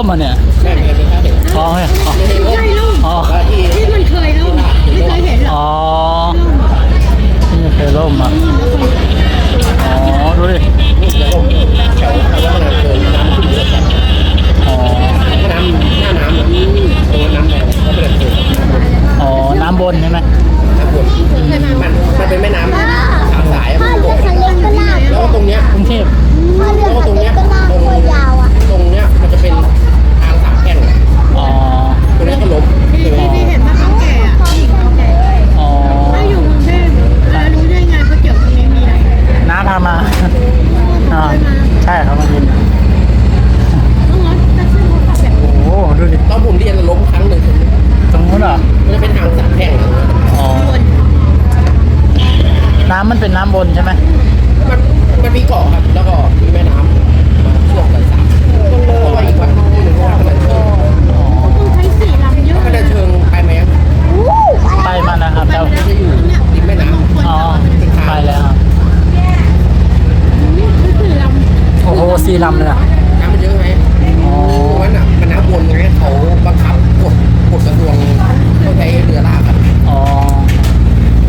ร่มอะเนี่ยใช่ไหมเป็นท่อ๋อเฮ้ยอ๋อไม่ใช่ร่มใช่ลูกอ๋อที่มันเคยลูกไม่เคยเห็นหรอกอ๋อนี่เคยร่มอะอ๋อดูดิอ๋อน้ำหน้าน้ำเนี่ยโอ้น้ำแรงก็เป็นเกินน้ำบนอ๋อ น้ำบนใช่ไหมน้ำบนมันมันเป็นแม่น้ำสามสายพ่อมันเรืบอกคันเล็กก็ลากแล้วก็ตรงเนี้ยกรุงเทพพ่อเรือคันเล็กก็ลากตัวยาวอะ ตรงเนี้ยมันจะเป็นทางสามแพร่ง อ๋อ ตรงเนี้ยก็ล้ม ที่ที่ที่เห็นว่าเขาแก่อะผู้หญิงเขาแก่ อ๋อ ถ้าอยู่กรุงเทพแล้วรู้ได้ไงก๋วยเตี๋ยวตรงนี้มีอะไร น้าพามาอ่าใช่ครับมากิน ต้องรถแท็กซี่รถขับแบบ โอ้โหดูดิ ตอนผมเรียนล้มครั้งหนึ่ง ตรงนู้นเหรอ มันจะเป็นทางสามแพร่ง อ๋อ วน น้ำมันเป็นน้ำบนใช่ไหม มันมันมีเกาะครับ แล้วก็มีแม่น้ำมาเชื่อมกันสามเพราะว่าอีกวันหนึ่งว่าพนันเชิง อ๋อ ต้องใช้สี่ลำเยอะ พนันเชิงไปไหมครับ ไปมานะครับแต่ มันจะอยู่ริมแม่น้ำ อ๋อไปแล้วครับ สี่ลำ โอ้โหสี่ลำเลยอะ น้ำมันเยอะไหม อ๋อ ตรงนั้นอะมันน้ำวนไงเขาบังคับกฎกฎกระทรวงเขาใช้เรือลากครับ อ๋อ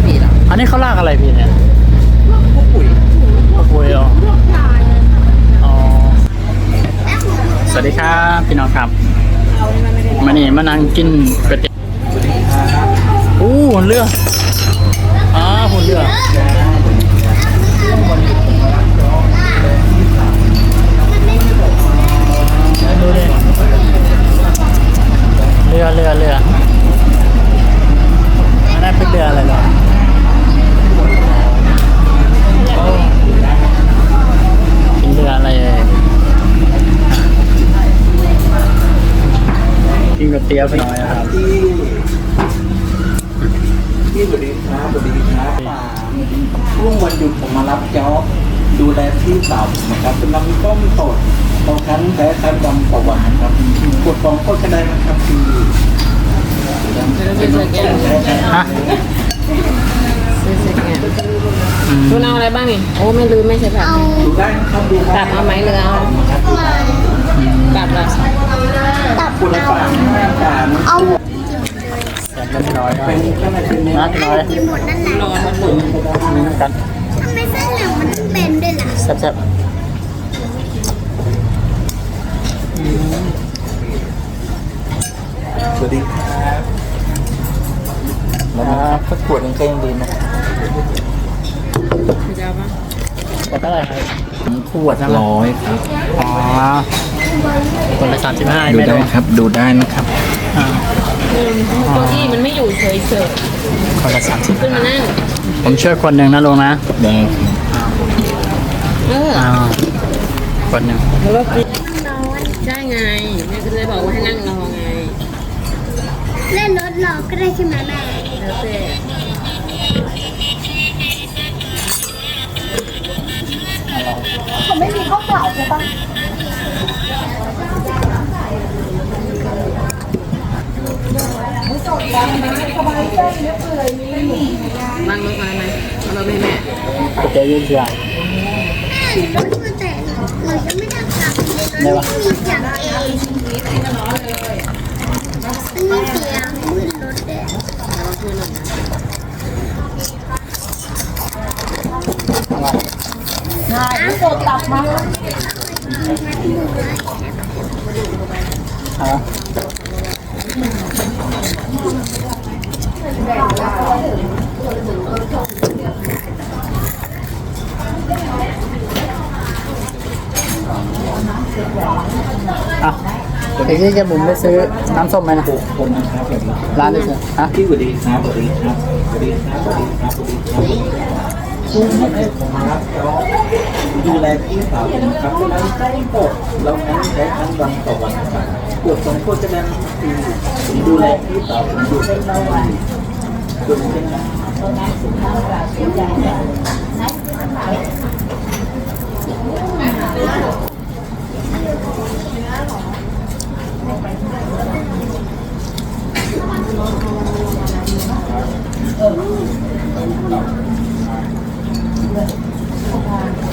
นี่ละ อันนี้เขาลากอะไรพี่เนี่ย พวกปุ๋ย โอ้โหอ๋อ พวกลาย อ๋อ สวัสดีครับพี่ น้องครับมานี่มานั่งกินก๋วยเตี๋ยวอู้หุ่นเรืออ๋อหุ่นเรือเรือเรือเรืออันนั้นเป็นเรืออะไรหรอโอ้เป็นเรืออะไรเอ่ย กินก๋วยเตี๋ยวไปหน่อยนะครับพี่สวัสดีครับสวัสดีครับช่วงวันหยุดผมมารับจ็อบดูแลที่เต่านะครับเป็นลำต้มสดบางครั้งแพ้คัดดำกว่าหวานครับกดฟองก็จะได้นะครับพี่เป็นลำต้มแท้ฮะซื้อเสร็จไงอืมดูเอาอะไรบ้างนี่ โอ้ไม่ลืมไม่ใช่แบบเอาๆดูได้นะครับดูกลับเอาไหมเรือเอากลับละ ตับคุณเอาภาพอาหารเอาแซ่บเล็กน้อยครับเป็นขนาดเป็นเนื้อนัดน้อยกินหมดนั่นแหละรอมันหมดนี่กันทำไมเส้นเหลืองมันต้องเป็นด้วยล่ะแซ่บสวัสดีครับแล้วนะครับถ้าขวดยังก็ยังดีนะคือจะเอาปะๆกดเท่าไหร่ครับขวดร้อยครับอ๋อ คนละสามสิบห้าดูไม่ได้ได้ครับ ดูได้นะครับ อ่าเก้าอี้มันไม่อยู่เฉยเฉยคนละสามสิบขึ้นมานั่งผมช่วยคนหนึ่งนะลุงนะได้ครับเอออ่าคนหนึ่งแล้วก็กินใช่ไงแม่ก็เลยบอกว่าให้นั่งรอไงเล่นรถรอก็ได้ใช่ไหมแม่ แล้วแต่ผมไม่มีข้าวเปล่าใช่ปะ นั่งรถมาไหมเอาราไม่แม่ก๋วยเตี๋ยวยืนเชือแม่รถมันแต่เราจะไม่ได้กลับเลยรถไม่มีจับเองมันม่เสียงมืดรถเลยอ่าอ่ ดี๋ยวที่จะบุ๋มไปซื้อน้ำส้มไหมนะคนนะครับแบบนี้ร้านนี้สิฮะพี่สวัสดีครับสวัสดีครับสวัสดีครับสวัสดีครับสวัสดีครับช่วงนี้ผมมารับจ็อบดูแลที่เต่านะครับเป็นลำต้มสดแล้วครั้งแพ้คัดดำต่อวันครับขวดสองขวดจะได้พี่ผมดูแลที่เต่าผมอยู่เป็นเราส่วนเป็นนะ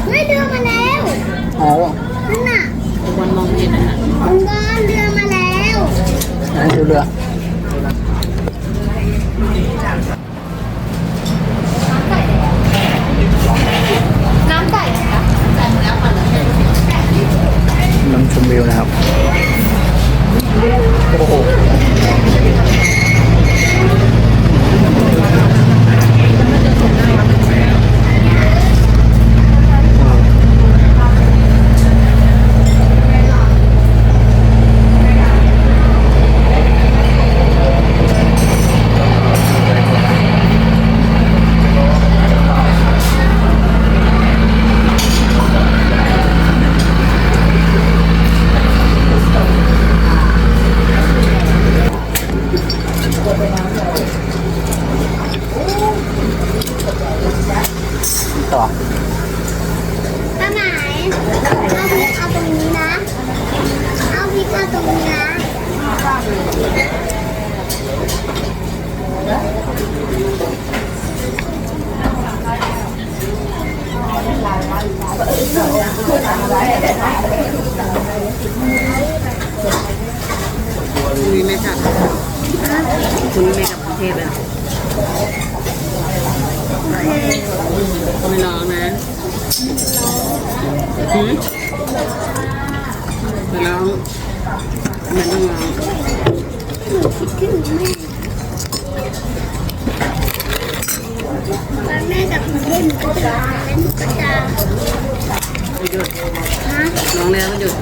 เฮ้ยเรือมาแล้นั่นน่ะวันมองเห็นนะ ลุงก็เรือ อันนี้ดูเรือ น้ำใส่นะคะ น้ำชม วิวนะครับ โอ้โห ต่อ ป้าหมายเอาพริกเอาตรงนี้นะ เอาพริกเอาตรงนี้นะ มีไหม คุณแมีกับประเทศอะไม่ร้องนะหืมไม่ร้องมันต้องร้องคิดถึงแม่แม่กลับกรุงเทพหนูก็จะเล่นหนูก็จะหยุดฮะร้องแล้วก็หยุด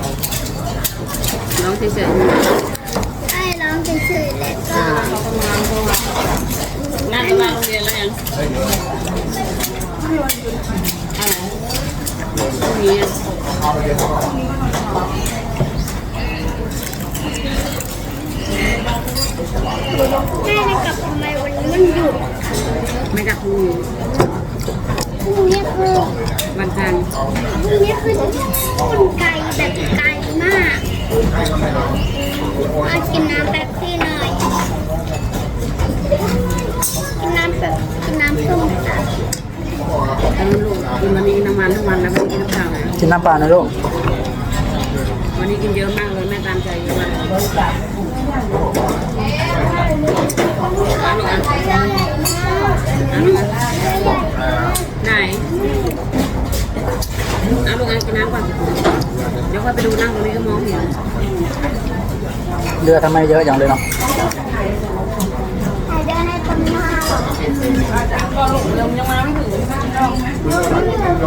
ร้องเฉยใช่ร้องเฉยๆแล้วก็ ๆน่าจะมาโรงเรี กกินวันนี้กินน้ำมันทั้งวันแล้วไม่ได้กินน้ำเปล่านะกินน้ำปลาหน่อยลูกวันนี้กินเยอะมากเลยแม่ตามใจเยอะมากเลยเอาลูกอะเอาลูกอะไหนเอาลูกอะกินน้ำก่อนเดี๋ยวค่อยไปดูนั่งตรงนี้ก็มองเห็นเรือทำไมเยอะอย่างเลยเนาะใครเดินให้คนมา ยังมาไม่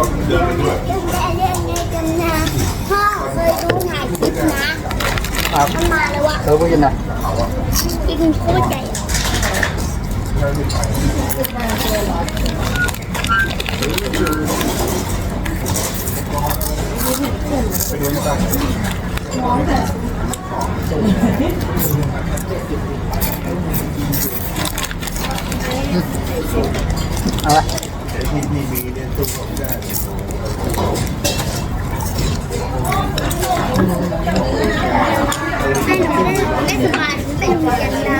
พ่อเคยดูถ่ายคลิปนะครับมันมาแล้ววะเออพูดยินนะกินโคตรใหญ่เอา ไปให้หนูได้ได้สบายไปโรงเรียนได้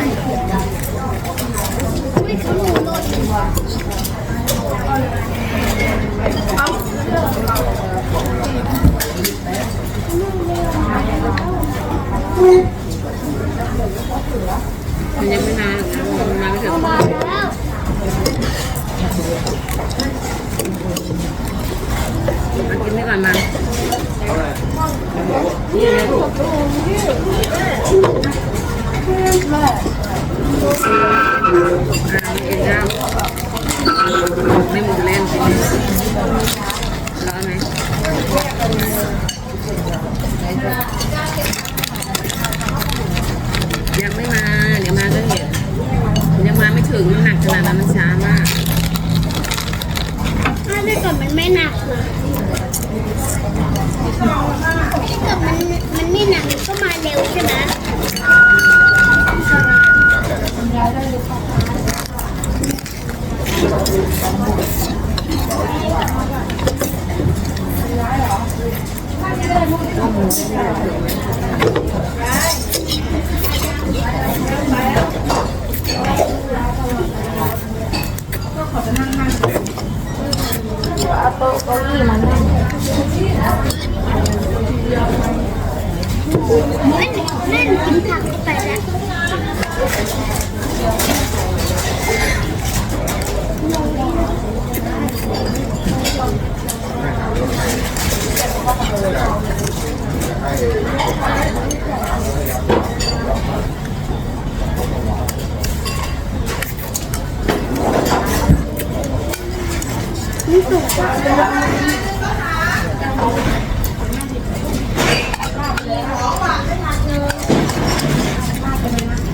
ไม่ขโมยรถมันยังไม่นานหรอกนะมันมาไม่ถึงมาแล้วมัน กินไม่ก่อนมานี่เลยอ่าเอ็นข้าวไม่หมดเล่นสิร้อนไหมยังไม่มา เดี๋ยวมาก็เห็นยังมาไม่ถึงมันหนักขนาดนั้นมันช้ามาก ถ้าได้ก่อนมันไม่หนักเลยถ้าเกิดมันมันไม่หนักมันก็มาเร็วใช่ไหมแม่หนู แม่หนูกินผักเข้าไปแล้ว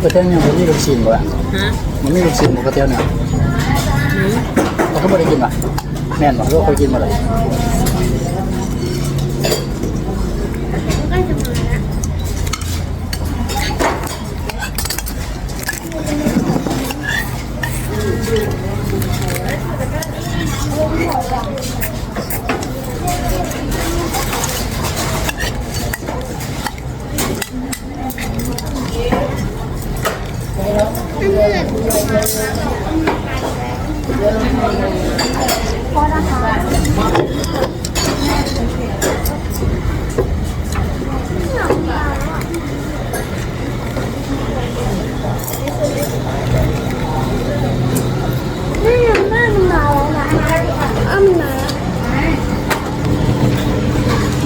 ก๋วยเตี๋ยวเนี่ยมันมีลูกชิ้นบ่อะฮะมันมีลูกชิ้นบ่ก๋วยเตี๋ยวเนี่ยเขาก็ไม่ได้กินป่ะแน่นบ่ลูกเคยกินบ่เลย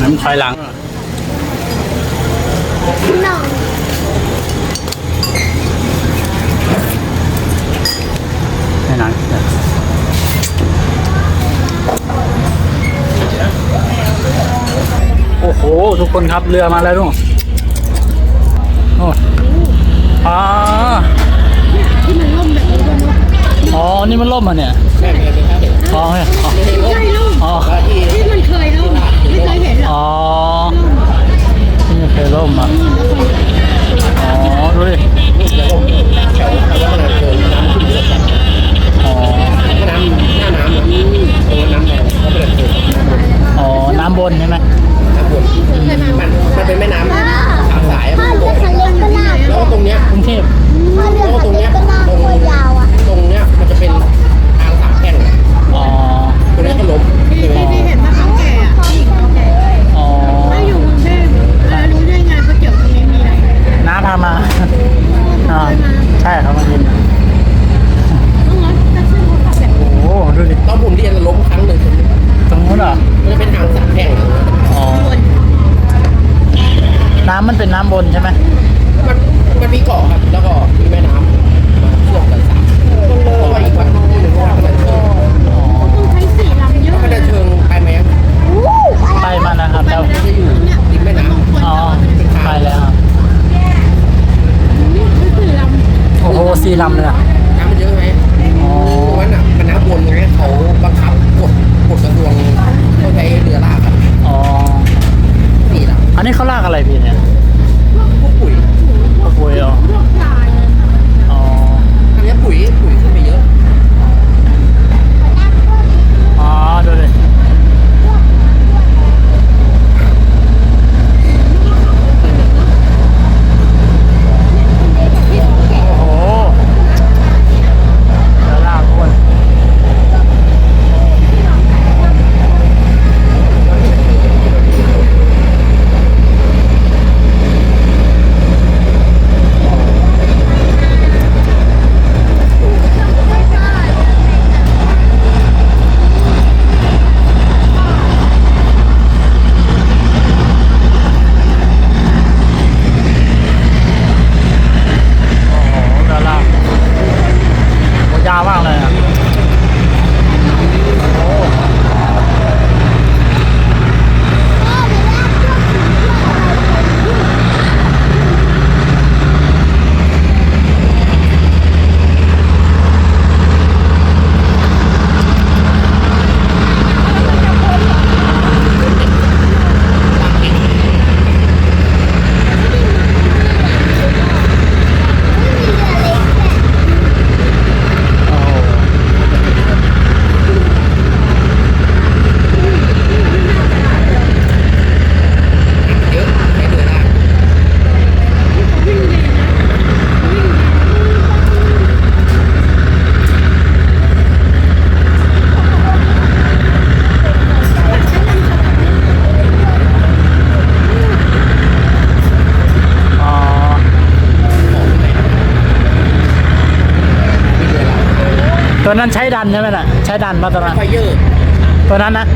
น้ำถอยหลัง ทุกคนครับเรือมาแล้วนู่นอ๋อที่มันล่มแบบนี้ด้วยอ๋อ นี่มันล่มอะเนี่ยอ๋อใช่ล่มอ๋อที่มันเคยล่มไม่เคยเห็นหรออ๋อที่มันเคยล่มอะอ๋อดูดิ บนใช่ไหม ตัวนั้นใช้ดันใช่ไหมล่ะ ใช้ดันมาตัวนั้นร์ตัวนั้นนะ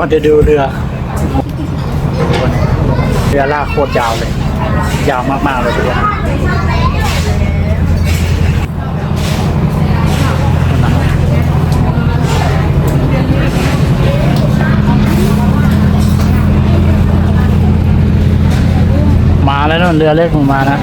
มัวจะดูเรือ เรือลากโคตรยาวเลย ยาวมากๆเลยทุกคนมาแล้วนู่นเรือเล็กลงมานะ